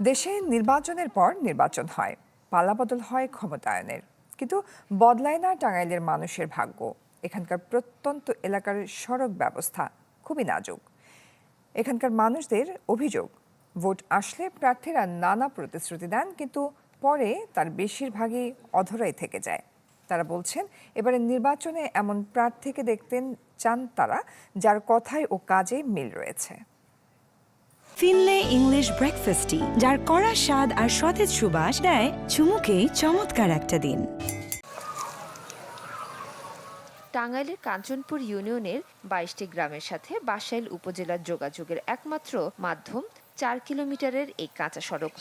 দেশে নির্বাচনের পর নির্বাচন হয়। পালাবদল হয় ক্ষমতায়নের। কিন্তু বদলায় না টাঙ্গাইলের মানুষের ভাগ্য। এখানকার প্রত্যন্ত এলাকার সড়ক ব্যবস্থা খুবই নাজুক। এখানকার মানুষদের অভিযোগ, ভোট আসলে প্রার্থীরা নানা প্রতিশ্রুতি দেন, কিন্তু পরে তার বেশিরভাগই অধরাই থেকে যায়। তারা বলছেন, এবারে নির্বাচনে এমন প্রার্থীকে দেখতেন চান তারা, যার কথায় ও কাজে মিল রয়েছে। ফিনলে ইংলিশ ব্রেকফাস্টটি যার কড়া স্বাদ আর সতেজ সুবাস দেয় চুমুকেই চমৎকার একটা দিন। টাঙ্গাইলের কাঞ্চনপুর ইউনিয়নের বাইশটি গ্রামের সাথে বাসাইল উপজেলার যোগাযোগের একমাত্র মাধ্যম চার কিলোমিটারের এই কাঁচা সড়ক।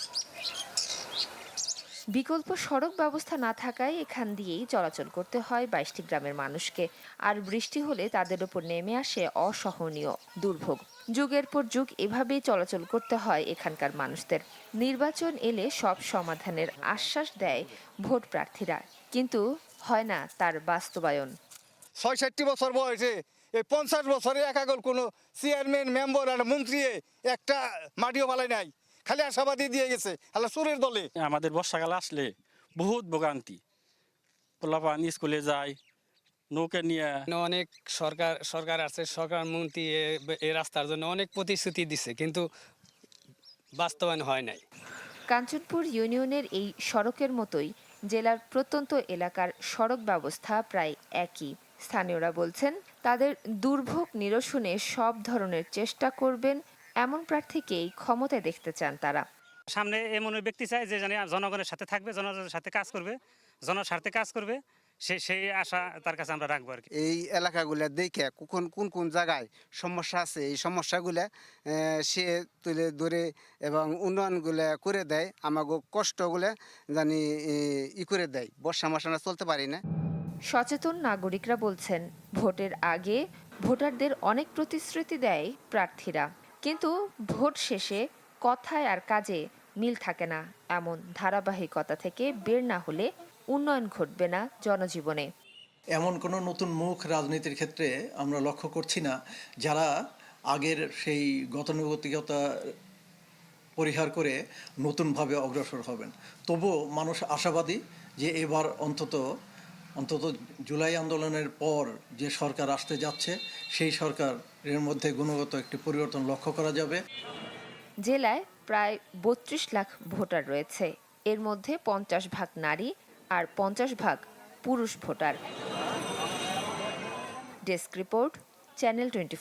বিকল্প সড়ক ব্যবস্থা না থাকায় এখান দিয়েই চলাচল করতে হয় বাইশটি গ্রামের মানুষকে। আর বৃষ্টি হলে তাদের উপর নেমে আসে অসহনীয় দুর্ভোগ। যুগের পর যুগ এভাবেই চলাচল করতে হয় এখানকার মানুষদের। নির্বাচন এলে সব সমাধানের আশ্বাস দেয় ভোট প্রার্থীরা। কিন্তু হয় না তার বাস্তবায়ন। ছয়ষট্টি বছর বয়সে, এই পঞ্চাশ বছরে একাগল কোনো চেয়ারম্যান মেম্বার আর মন্ত্রী একটা মাটিও বালাই নাই। খালি আশাবাদী দিয়ে গেছে আল্লাহ সুরের দলে। আমাদের বর্ষাকাল আসলে বহুত ভোগান্তি। পোলাপান স্কুলে যায় নৌকা নিয়ে অনেক সরকার সরকার আছে সরকার মন্ত্রী এ- এই রাস্তার জন্য অনেক প্রতিশ্রুতি দিছে কিন্তু বাস্তবায়ন হয় নাই। কাঞ্চনপুর ইউনিয়নের এই সড়কের মতোই জেলার প্রত্যন্ত এলাকার সড়ক ব্যবস্থা প্রায় একই। স্থানীয়রা বলছেন তাদের দুর্ভোগ নিরসনে সব ধরনের চেষ্টা করবেন এমন প্রার্থীকেই ক্ষমতায় দেখতে চান তারা। সামনে এমন ব্যক্তি চায় যে জানি জনগণের সাথে থাকবে জনগণের সাথে কাজ করবে জনস্বার্থে কাজ করবে সে সেই আশা তার কাছে আমরা রাখব আর কি। এই এলাকাগুলো দেখে কোন কোন কোন জায়গায় সমস্যা আছে? এই সমস্যাগুলা সে তুলে ধরে এবং উন্নয়নগুলা করে দেয় আমাকে কষ্টগুলো জানি ই করে দেয়। বর্ষা মশানা চলতে পারি না। সচেতন নাগরিকরা বলছেন ভোটের আগে ভোটারদের অনেক প্রতিশ্রুতি দেয় প্রার্থীরা। কিন্তু ভোট শেষে কথায় আর কাজে মিল থাকে না। এমন ধারাবাহিকতা থেকে বের না হলে উন্নয়ন ঘটবে না জনজীবনে। এমন কোনো নতুন মুখ রাজনীতির ক্ষেত্রে আমরা লক্ষ্য করছি না, যারা আগের সেই গতানুগতিকতা পরিহার করে নতুনভাবে অগ্রসর হবেন। তবুও মানুষ আশাবাদী যে এবার অন্তত অন্তত জুলাই আন্দোলনের পর যে সরকার আসতে যাচ্ছে, সেই সরকারের মধ্যে গুণগত একটি পরিবর্তন লক্ষ্য করা যাবে। জেলায় প্রায় বত্রিশ লাখ ভোটার রয়েছে। এর মধ্যে পঞ্চাশ ভাগ নারী আর পঞ্চাশ ভাগ পুরুষ voter. Desk report, channel twenty